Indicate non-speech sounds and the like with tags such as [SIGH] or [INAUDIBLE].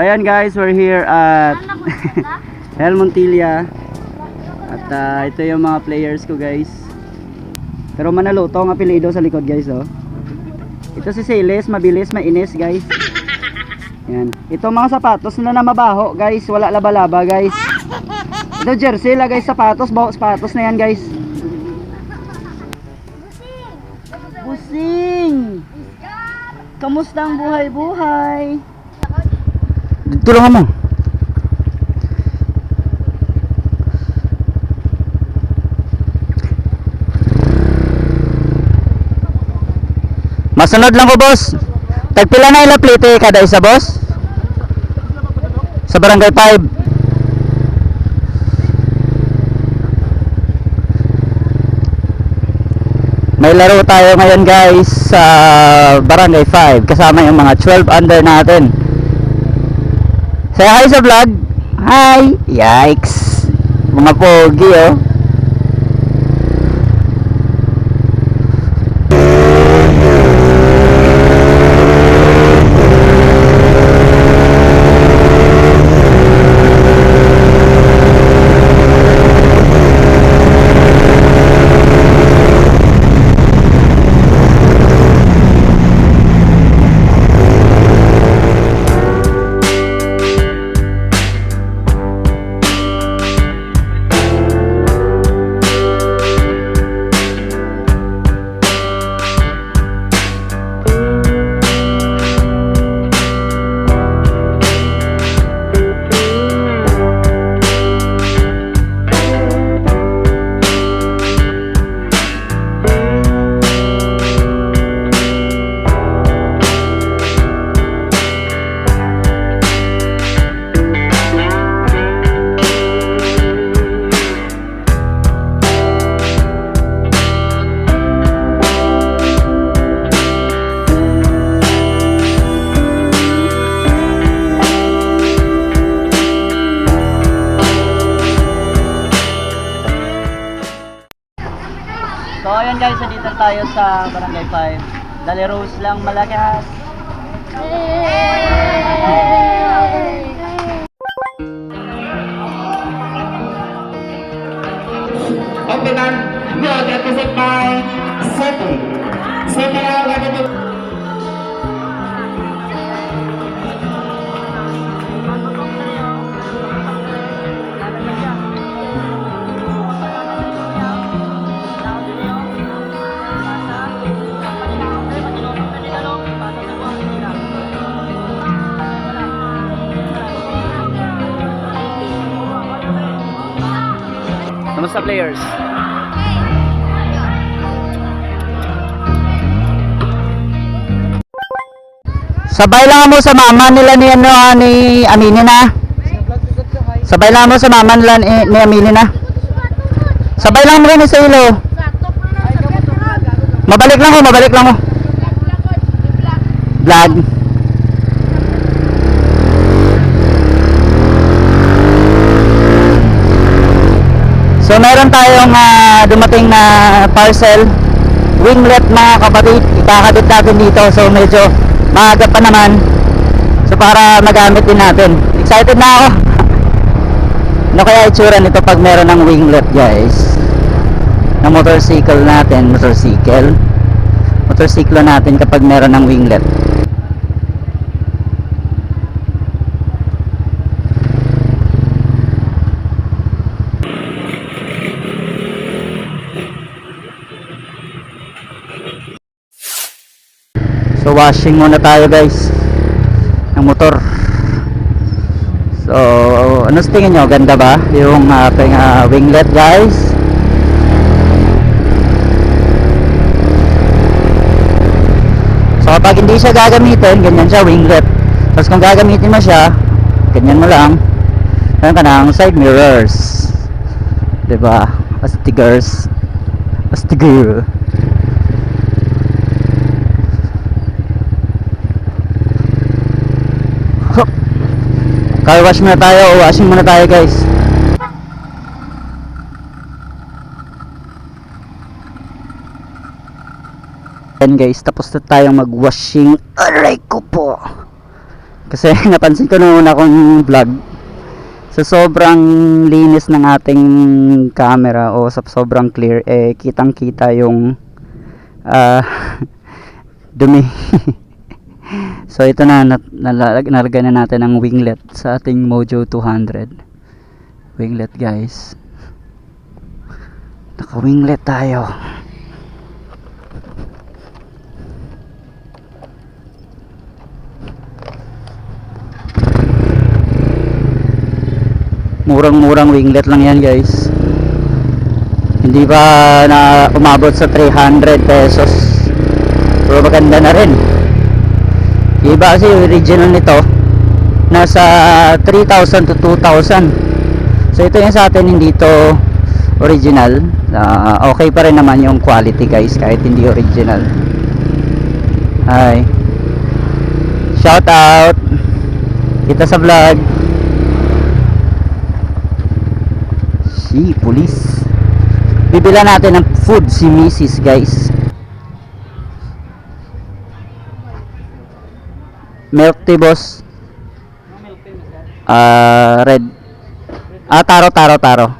ayan guys, we're here at [LAUGHS] El Montilla. At ah, ito yung mga players ko guys. Pero manaluto ang apelido sa likod guys oh. Ito si Siles, mabilis, mainis guys. Yan. Ito mga sapatos na na mabaho guys, wala laba-laba guys. Ito jersey, lagay sapatos, baho sapatos na yan guys. Busing! Kamusta ang buhay-buhay? Tulungan mo. Masunod lang ko, boss. Tagpila na ila plate kada isa, boss? Sa barangay 5. May laro tayo ngayon guys sa Barangay 5 kasama yung mga 12 under natin. Say hi sa vlog. Hi. Yikes. Mga pogi oh. Tayo sa Barangay 5. Dali Rose lang malakas. Okay then, we are represented by City. City are Kamusta players? Sabay lang mo sa mama nila ni ano ah, ni Aminin na. Sabay lang mo sa mama nila ni, ni Aminin na. Sabay lang mo rin sa ilo. Mabalik lang ko, mabalik lang ko. Vlog. So meron tayong ah, dumating na parcel. Winglet mga kapatid. Ikakabit natin dito. So medyo maaga pa naman. So para magamit din natin. Excited na ako. [LAUGHS] Ano kaya itsura nito pag meron ng winglet guys? Na motorcycle natin motorcycle. Motorsiklo natin kapag meron ng winglet So washing muna tayo guys ng motor. So ano sa tingin nyo? Ganda ba? Yung ating ah, winglet guys. So kapag hindi siya gagamitin, ganyan siya winglet. Tapos kung gagamitin mo siya, ganyan mo lang. Meron ka ng side mirrors. 'Di ba? Astigers. Astiger. Car wash muna tayo, washing muna tayo guys. Yan guys, tapos na tayong mag-washing. Aray ko po. Kasi [LAUGHS] napansin ko nung una kong vlog, sa sobrang linis ng ating camera o sa sobrang clear, eh kitang kita yung ah, [LAUGHS] dumi. [LAUGHS] so ito na, nat- nalag- nalagyan na natin ang winglet sa ating Mojo 200. Winglet guys. Naka-winglet tayo. Murang-murang winglet lang yan guys. Hindi pa na umabot sa 300 pesos. Pero maganda na rin. Yung Iba kasi original nito nasa 3,000 to 2,000. So ito yung sa atin hindi to original. Ah, okay pa rin naman yung quality guys kahit hindi original. Hi. Shout out. Kita sa vlog. Si police. Bibila natin ng food si Mrs. guys. Milk tea boss. Ah, red. Ah, taro, taro, taro.